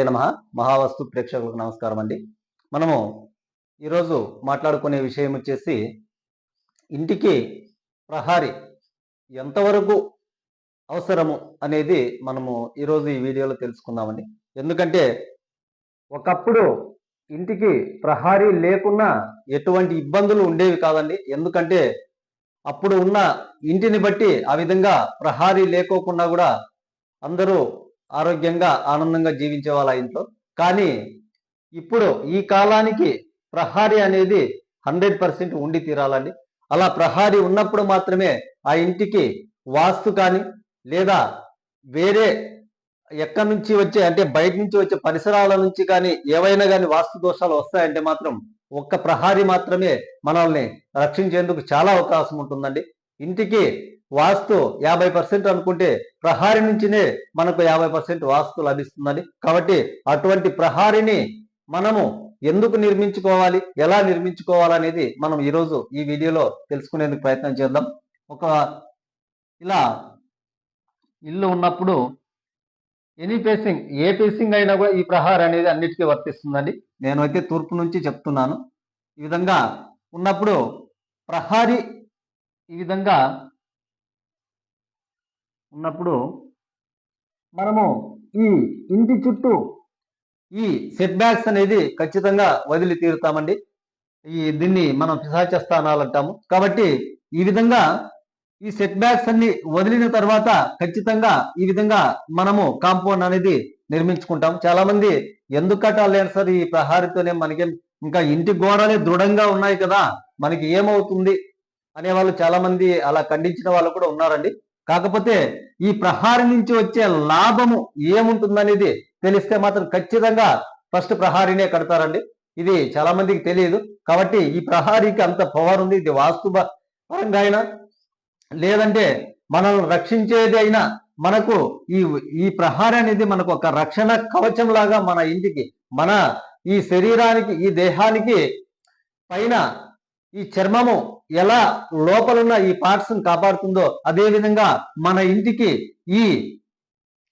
శ్రీమాత్రే నమ. మహావస్తు ప్రేక్షకులకు నమస్కారం అండి. మనము ఈరోజు మాట్లాడుకునే విషయం వచ్చేసి ఇంటికి ప్రహారీ ఎంతవరకు అవసరము అనేది మనము ఈరోజు ఈ వీడియోలో తెలుసుకుందామండి. ఎందుకంటే ఒకప్పుడు ఇంటికి ప్రహారీ లేకున్నా ఎటువంటి ఇబ్బందులు ఉండేవి కాదండి. ఎందుకంటే అప్పుడు ఉన్న ఇంటిని బట్టి ఆ విధంగా ప్రహారీ లేకోకుండా కూడా అందరూ ఆరోగ్యంగా ఆనందంగా జీవించే వాళ్ళ ఇంట్లో. కానీ ఇప్పుడు ఈ కాలానికి ప్రహారీ అనేది హండ్రెడ్ పర్సెంట్ ఉండి తీరాలండి. అలా ప్రహారీ ఉన్నప్పుడు మాత్రమే ఆ ఇంటికి వాస్తు కానీ లేదా వేరే ఎక్కడి నుంచి వచ్చే అంటే బయట నుంచి వచ్చే పరిసరాల నుంచి కానీ ఏవైనా కానీ వాస్తు దోషాలు వస్తాయంటే మాత్రం ఒక్క ప్రహారీ మాత్రమే మనల్ని రక్షించేందుకు చాలా అవకాశం ఉంటుందండి. ఇంటికి వాస్తు యాభై పర్సెంట్ అనుకుంటే ప్రహారి నుంచినే మనకు యాభై పర్సెంట్ వాస్తు లభిస్తుందండి కాబట్టి అటువంటి ప్రహారిని మనము ఎందుకు నిర్మించుకోవాలి ఎలా నిర్మించుకోవాలనేది మనం ఈరోజు ఈ వీడియోలో తెలుసుకునేందుకు ప్రయత్నం చేద్దాం. ఒక ఇలా ఇల్లు ఉన్నప్పుడు ఎనీ పేసింగ్ ఏ పేసింగ్ అయినా కూడా ఈ ప్రహారం అనేది అన్నిటికీ వర్తిస్తుందండి. నేను అయితే తూర్పు నుంచి చెప్తున్నాను. ఈ విధంగా ఉన్నప్పుడు ప్రహారీ ఈ విధంగా ఉన్నప్పుడు మనము ఈ ఇంటి చుట్టూ ఈ సెట్ బ్యాక్స్ అనేది ఖచ్చితంగా వదిలి తీరుతామండి. ఈ దీన్ని మనం పిశాచ స్థానాలు అంటాము. కాబట్టి ఈ విధంగా ఈ సెట్ బ్యాక్స్ అన్ని వదిలిన తర్వాత ఖచ్చితంగా ఈ విధంగా మనము కాంపౌండ్ అనేది నిర్మించుకుంటాం చాలా మంది ఎందుకు కట్టాలి సార్? ఈ ప్రహారితోనే మనకి ఇంకా ఇంటి గోడలే దృఢంగా ఉన్నాయి కదా? మనకి ఏమవుతుంది? అనే వాళ్ళు చాలా మంది అలా ఖండించిన వాళ్ళు కూడా ఉన్నారండి. కాకపోతే ఈ ప్రహారం నుంచి వచ్చే లాభము ఏముంటుందనేది తెలిస్తే మాత్రం ఖచ్చితంగా ఫస్ట్ ప్రహారీనే కడతారండి. ఇది చాలా మందికి తెలియదు. కాబట్టి ఈ ప్రహారీకి అంత పవర్ ఉంది. ఇది వాస్తు పరంగా అయినా లేదంటే మనల్ని రక్షించేది అయినా మనకు ఈ ఈ ప్రహారం అనేది మనకు ఒక రక్షణ కవచం లాగా మన ఇంటికి మన ఈ శరీరానికి ఈ దేహానికి పైన ఈ చర్మము ఎలా లోపలున్న ఈ పార్ట్స్ కాపాడుతుందో అదే విధంగా మన ఇంటికి ఈ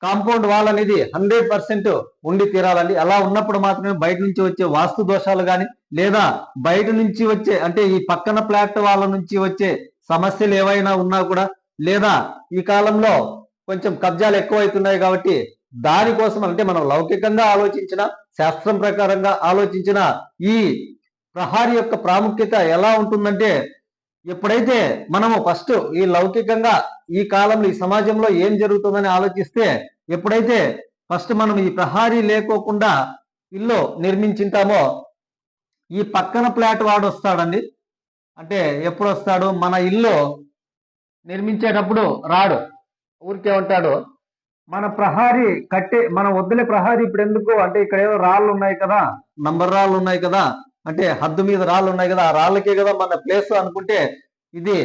కాంపౌండ్ వాల్ అనేది హండ్రెడ్ పర్సెంట్ ఉండి తీరాలండి. అలా ఉన్నప్పుడు మాత్రమే బయట నుంచి వచ్చే వాస్తు దోషాలు కానీ లేదా బయట నుంచి వచ్చే అంటే ఈ పక్కన ప్లాట్ వాళ్ళ నుంచి వచ్చే సమస్యలు ఏవైనా ఉన్నా కూడా లేదా ఈ కాలంలో కొంచెం కబ్జాలు ఎక్కువైతున్నాయి కాబట్టి దానికోసం అంటే మనం లౌకికంగా ఆలోచించిన శాస్త్రం ప్రకారంగా ఆలోచించిన ఈ ప్రహారి యొక్క ప్రాముఖ్యత ఎలా ఉంటుందంటే ఎప్పుడైతే మనము ఫస్ట్ ఈ లౌకికంగా ఈ కాలంలో ఈ సమాజంలో ఏం జరుగుతుందని ఆలోచిస్తే ఎప్పుడైతే ఫస్ట్ మనం ఈ ప్రహారీ లేకోకుండా ఇల్లు నిర్మించింటామో ఈ పక్కన ప్లాట్ వాడు వస్తాడండి అంటే ఎప్పుడు వస్తాడు మన ఇల్లు నిర్మించేటప్పుడు రాడు. ఊరికే ఉంటాడు. మన ప్రహారీ కట్టే మన వద్దులే ప్రహారీ ఇప్పుడు ఎందుకు అంటే ఇక్కడ ఏదో రాళ్ళు ఉన్నాయి కదా. నంబర్ రాళ్ళు ఉన్నాయి కదా. అంటే హద్దు మీద రాళ్ళు ఉన్నాయి కదా ఆ రాళ్ళకే కదా మన ప్లేస్ అనుకుంటే ఇది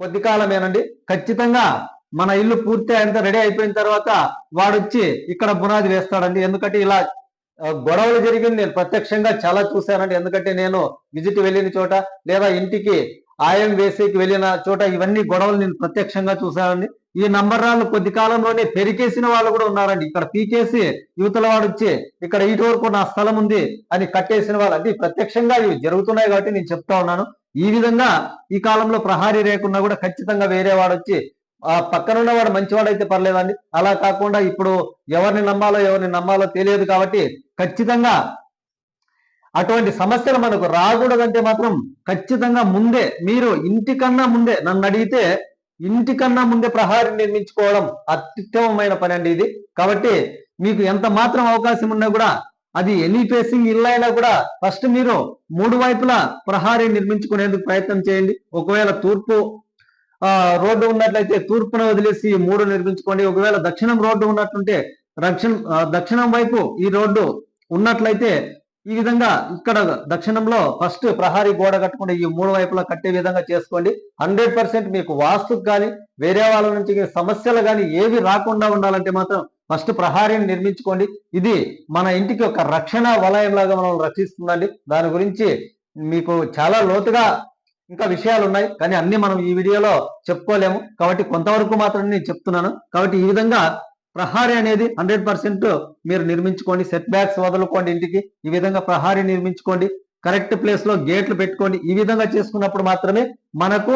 కొద్ది కాలమేనండి. ఖచ్చితంగా మన ఇల్లు పూర్తి అయినంత రెడీ అయిపోయిన తర్వాత వాడు వచ్చి ఇక్కడ బునాది వేస్తాడండి. ఎందుకంటే ఇలా గొడవలు జరిగింది. నేను ప్రత్యక్షంగా చాలా చూశానండి. ఎందుకంటే నేను విజిట్ వెళ్ళిన చోట లేదా ఇంటికి ఆయం వేసేకి వెళ్ళిన చోట ఇవన్నీ గొడవలు నేను ప్రత్యక్షంగా చూశానండి. ఈ నంబర్ రాళ్ళు కొద్ది కాలంలోనే పెరికేసిన వాళ్ళు కూడా ఉన్నారండి. ఇక్కడ పీకేసి యువతల వాడు వచ్చి ఇక్కడ ఇటు వరకు నా స్థలం ఉంది అని కట్టేసిన వాళ్ళు. అంటే ప్రత్యక్షంగా ఇవి జరుగుతున్నాయి కాబట్టి నేను చెప్తా ఉన్నాను. ఈ విధంగా ఈ కాలంలో ప్రహారీ లేకున్నా కూడా ఖచ్చితంగా వేరే వాడు వచ్చి ఆ పక్కన ఉన్నవాడు మంచివాడైతే పర్లేదండి. అలా కాకుండా ఇప్పుడు ఎవరిని నమ్మాలో ఎవరిని నమ్మాలో తెలియదు కాబట్టి ఖచ్చితంగా అటువంటి సమస్యలు మనకు రాకూడదంటే మాత్రం ఖచ్చితంగా ముందే మీరు ఇంటికన్నా ముందే నన్ను అడిగితే ఇంటికన్నా ముందే ప్రహారం నిర్మించుకోవడం అత్యుత్తమమైన పని అండి ఇది. కాబట్టి మీకు ఎంత మాత్రం అవకాశం ఉన్నా కూడా అది ఎనీ ఫేసింగ్ ఇల్లు అయినా కూడా ఫస్ట్ మీరు మూడు వైపులా ప్రహారీ నిర్మించుకునేందుకు ప్రయత్నం చేయండి. ఒకవేళ తూర్పు ఆ రోడ్డు ఉన్నట్లయితే తూర్పున వదిలేసి మూడు నిర్మించుకోండి. ఒకవేళ దక్షిణం రోడ్డు ఉన్నట్టుంటే దక్షిణ దక్షిణం వైపు ఈ రోడ్డు ఉన్నట్లయితే ఈ విధంగా ఇక్కడ దక్షిణంలో ఫస్ట్ ప్రహారీ గోడ కట్టుకుని ఈ మూడు వైపులా కట్టే విధంగా చేసుకోండి. హండ్రెడ్ పర్సెంట్ మీకు వాస్తుకు కానీ వేరే వాళ్ళ నుంచి సమస్యలు కానీ ఏవి రాకుండా ఉండాలంటే మాత్రం ఫస్ట్ ప్రహారీని నిర్మించుకోండి. ఇది మన ఇంటికి ఒక రక్షణ వలయం లాగా మనం రక్షిస్తుందండి. దాని గురించి మీకు చాలా లోతుగా ఇంకా విషయాలు ఉన్నాయి. కానీ అన్ని మనం ఈ వీడియోలో చెప్పుకోలేము. కాబట్టి కొంతవరకు మాత్రమే నేను చెప్తున్నాను. కాబట్టి ఈ విధంగా ప్రహారీ అనేది హండ్రెడ్ పర్సెంట్ మీరు నిర్మించుకోండి సెట్ బ్యాక్స్ వదులుకోండి ఇంటికి ఈ విధంగా ప్రహారీ నిర్మించుకోండి కరెక్ట్ ప్లేస్లో గేట్లు పెట్టుకోండి ఈ విధంగా చేసుకున్నప్పుడు మాత్రమే మనకు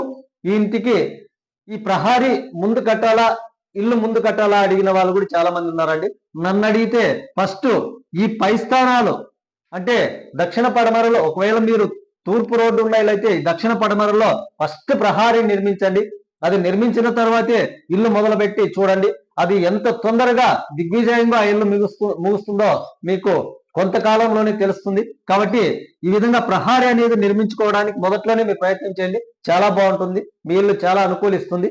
ఈ ఇంటికి ఈ ప్రహారీ ముందు కట్టాలా ఇల్లు ముందు కట్టాలా అడిగిన వాళ్ళు కూడా చాలా మంది ఉన్నారండి. నన్ను అడిగితే ఫస్ట్ ఈ పై స్థానాలు అంటే దక్షిణ పడమరలో ఒకవేళ మీరు తూర్పు రోడ్డు ఉన్నట్లయితే దక్షిణ పడమరలో ఫస్ట్ ప్రహారీ నిర్మించండి. అది నిర్మించిన తర్వాతే ఇల్లు మొదలుపెట్టి చూడండి. అది ఎంత తొందరగా దిగ్విజయంగా ఆ ఇల్లు ముగుస్తు ముగుస్తుందో మీకు కొంతకాలంలోనే తెలుస్తుంది. కాబట్టి ఈ విధంగా ప్రహారీ అనేది నిర్మించుకోవడానికి మొదట్లోనే మీరు ప్రయత్నం చేయండి. చాలా బాగుంటుంది. మీ ఇల్లు చాలా అనుకూలిస్తుంది.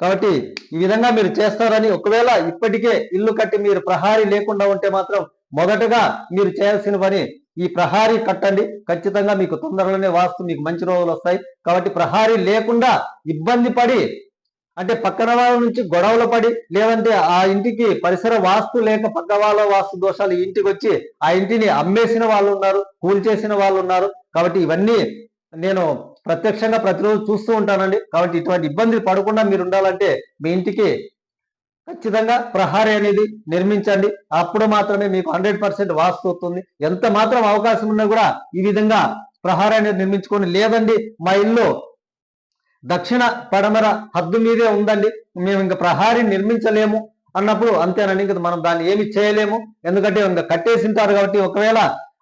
కాబట్టి ఈ విధంగా మీరు చేస్తారని ఒకవేళ ఇప్పటికే ఇల్లు కట్టి మీరు ప్రహారీ లేకుండా ఉంటే మాత్రం మొదటగా మీరు చేయాల్సిన పని ఈ ప్రహారీ కట్టండి. ఖచ్చితంగా మీకు తొందరలోనే వాస్తు మీకు మంచి రోజులు వస్తాయి. కాబట్టి ప్రహారీ లేకుండా ఇబ్బంది పడి అంటే పక్కన వాళ్ళ నుంచి గొడవలు పడి లేదంటే ఆ ఇంటికి పరిసర వాస్తు లేక పక్క వాళ్ళ వాస్తు దోషాలు ఇంటికి వచ్చి ఆ ఇంటిని అమ్మేసిన వాళ్ళు ఉన్నారు కూల్చేసిన వాళ్ళు ఉన్నారు. కాబట్టి ఇవన్నీ నేను ప్రత్యక్షంగా ప్రతిరోజు చూస్తూ ఉంటానండి. కాబట్టి ఇటువంటి ఇబ్బందులు పడకుండా మీరు ఉండాలంటే మీ ఇంటికి ఖచ్చితంగా ప్రహారీ అనేది నిర్మించండి. అప్పుడు మాత్రమే మీకు హండ్రెడ్ పర్సెంట్ వాస్తు అవుతుంది ఎంత మాత్రం అవకాశం ఉన్నా కూడా ఈ విధంగా ప్రహారీ అనేది నిర్మించుకొని లేదండి మా ఇల్లు దక్షిణ పడమర హద్దు మీదే ఉందండి. మేము ఇంకా ప్రహారీ నిర్మించలేము అన్నప్పుడు అంతేనండి. ఇంకా మనం దాన్ని ఏమి చేయలేము. ఎందుకంటే ఇంకా కట్టేసి ఉంటారు కాబట్టి ఒకవేళ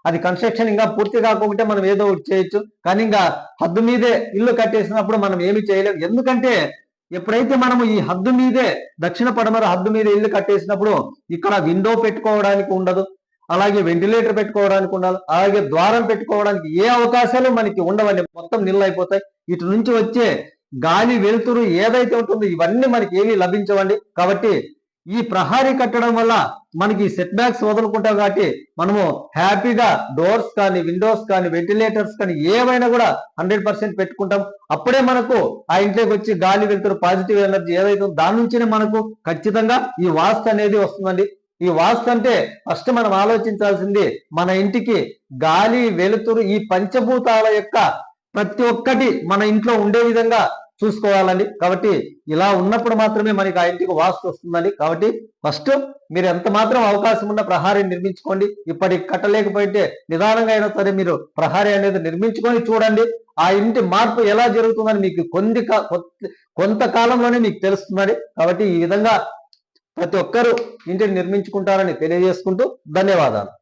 అది కన్స్ట్రక్షన్ ఇంకా పూర్తి కాకపోతే మనం ఏదో ఒకటి చేయొచ్చు. కానీ ఇంకా హద్దు మీదే ఇల్లు కట్టేసినప్పుడు మనం ఏమి చేయలేము. ఎందుకంటే ఎప్పుడైతే మనము ఈ హద్దు మీదే దక్షిణ పడమర హద్దు మీద ఇల్లు కట్టేసినప్పుడు ఇక్కడ విండో పెట్టుకోవడానికి ఉండదు. అలాగే వెంటిలేటర్ పెట్టుకోవడానికి ఉండాలి. అలాగే ద్వారం పెట్టుకోవడానికి ఏ అవకాశాలు మనకి ఉండవండి. మొత్తం నిల్లు అయిపోతాయి. ఇటు నుంచి వచ్చే గాలి వెలుతురు ఏదైతే ఉంటుందో ఇవన్నీ మనకి ఏమీ లభించవండి. కాబట్టి ఈ ప్రహారీ కట్టడం వల్ల మనకి సెట్ బ్యాక్స్ వదులుకుంటాం కాబట్టి మనము హ్యాపీగా డోర్స్ కానీ విండోస్ కానీ వెంటిలేటర్స్ కానీ ఏవైనా కూడా హండ్రెడ్ పర్సెంట్ పెట్టుకుంటాం. అప్పుడే మనకు ఆ ఇంట్లోకి వచ్చి గాలి వెళ్తురు పాజిటివ్ ఎనర్జీ ఏదైతే ఉందో దాని నుంచినే మనకు ఖచ్చితంగా ఈ వాస్తు అనేది వస్తుందండి. ఈ వాస్తు అంటే ఫస్ట్ మనం ఆలోచించాల్సింది మన ఇంటికి గాలి వెలుతురు ఈ పంచభూతాల యొక్క ప్రతి ఒక్కటి మన ఇంట్లో ఉండే విధంగా చూసుకోవాలండి. కాబట్టి ఇలా ఉన్నప్పుడు మాత్రమే మనకి ఆ ఇంటికి వాస్తు వస్తుందండి. కాబట్టి ఫస్ట్ మీరు ఎంత మాత్రం అవకాశం ఉన్న ప్రహారీ నిర్మించుకోండి. ఇప్పటికి కట్టలేకపోతే నిదానంగా అయినా సరే మీరు ప్రహారీ అనేది నిర్మించుకొని చూడండి. ఆ ఇంటి మార్పు ఎలా జరుగుతుందని మీకు కొన్ని కొంతకాలంలోనే మీకు తెలుస్తుందండి. కాబట్టి ఈ విధంగా ప్రతి ఒక్కరూ ఇంటిని నిర్మించుకుంటారని తెలియజేసుకుంటూ ధన్యవాదాలు.